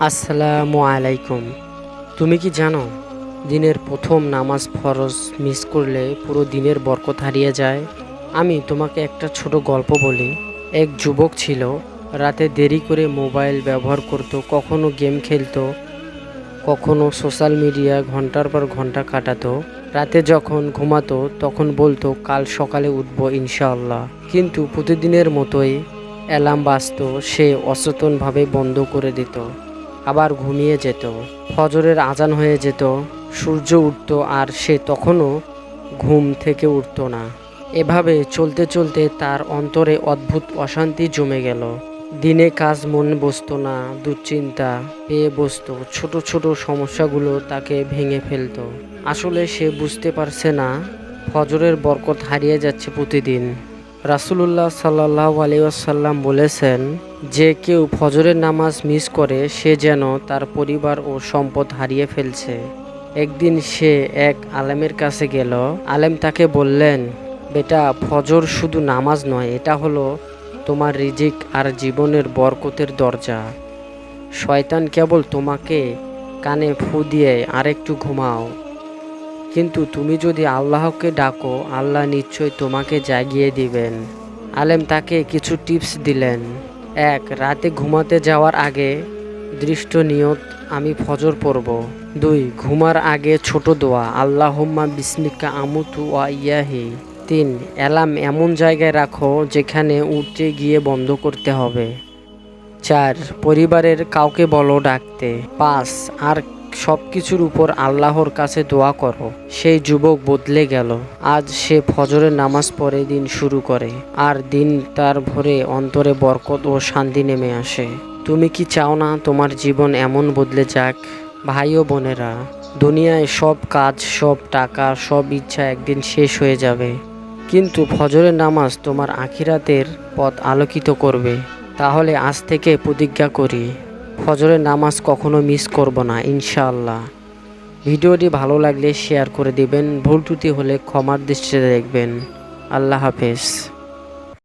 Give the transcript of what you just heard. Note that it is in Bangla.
আসসালামু আলাইকুম। তুমি কি জানো, দিনের প্রথম নামাজ ফরজ মিস করলে পুরো দিনের বরকত হারিয়ে যায়? আমি তোমাকে একটা ছোট গল্প বলি। এক যুবক ছিল, রাতে দেরি করে মোবাইল ব্যবহার করত, কখনো গেম খেলতো, কখনো সোশ্যাল মিডিয়া ঘণ্টার পর ঘণ্টা কাটাতো। রাতে যখন ঘুমাতো, তখন বলতো, কাল সকালে উঠবো ইনশাআল্লাহ। কিন্তু প্রতিদিনের মতোই অ্যালার্ম বাজত, সে অচেতনভাবে বন্ধ করে দিত। আবার ঘুমিয়ে যেত। ফজরের আজান হয়ে যেত। সূর্য উঠত আর সে তখনও ঘুম থেকে উঠতো না। এভাবে চলতে চলতে তার অন্তরে অদ্ভুত অশান্তি জমে গেল। দিনে কাজ মন বসতো না, দুশ্চিন্তা পেয়ে বসতো। ছোট ছোট সমস্যাগুলো তাকে ভেঙে ফেলতো। আসলে সে বুঝতে পারছে না, ফজরের বরকত হারিয়ে যাচ্ছে প্রতিদিন। রাসুলুল্লাহ সাল্লাহ আলিয়াসাল্লাম বলেছেন, যে কেউ ফজরের নামাজ মিস করে, সে যেন তার পরিবার ও সম্পদ হারিয়ে ফেলছে। একদিন সে এক আলেমের কাছে গেল। আলেম তাকে বললেন, বেটা, ফজর শুধু নামাজ নয়, এটা হলো তোমার রিজিক আর জীবনের বরকতের দরজা। শয়তান কেবল তোমাকে কানে ফু দিয়ে আরেকটু ঘুমাও। কিন্তু তুমি যদি আল্লাহকে ডাকো, আল্লাহ নিশ্চয় তোমাকে জাগিয়ে দিবেন। আলেম তাকে কিছু টিপস দিলেন। এক, রাতে ঘুমাতে যাওয়ার আগে দৃষ্ট নিয়ত, আমি ফজর পড়ব। দুই, ঘুমার আগে ছোট দোয়া, আল্লাহম্মা বিসমিকা আমুতু ওয়া ইয়াহি। তিন, অ্যালার্ম এমন জায়গায় রাখো যেখানে উঠতে গিয়ে বন্ধ করতে হবে। চার, পরিবারের কাউকে বলো ডাকতে। পাঁচ, আর সব কিছুর উপর আল্লাহর কাছে দোয়া করো। সেই যুবক বদলে গেল। আজ সে ফজরের নামাজ পরে দিন শুরু করে, আর দিন তার ভরে অন্তরে বরকত ও শান্তি নেমে আসে। তুমি কি চাও না তোমার জীবন এমন বদলে যাক? ভাই ও বোনেরা, দুনিয়ায় সব কাজ, সব টাকা, সব ইচ্ছা একদিন শেষ হয়ে যাবে। কিন্তু ফজরের নামাজ তোমার আখিরাতের পথ আলোকিত করবে। তাহলে আজ থেকে প্রতিজ্ঞা করি ফজরের নামাজ কখনো মিস করব না, ইনশাআল্লাহ। ভিডিওটি ভালো লাগলে শেয়ার করে দিবেন, ভুল ত্রুটি হলে ক্ষমার দৃষ্টিতে দেখবেন। আল্লাহ হাফেজ।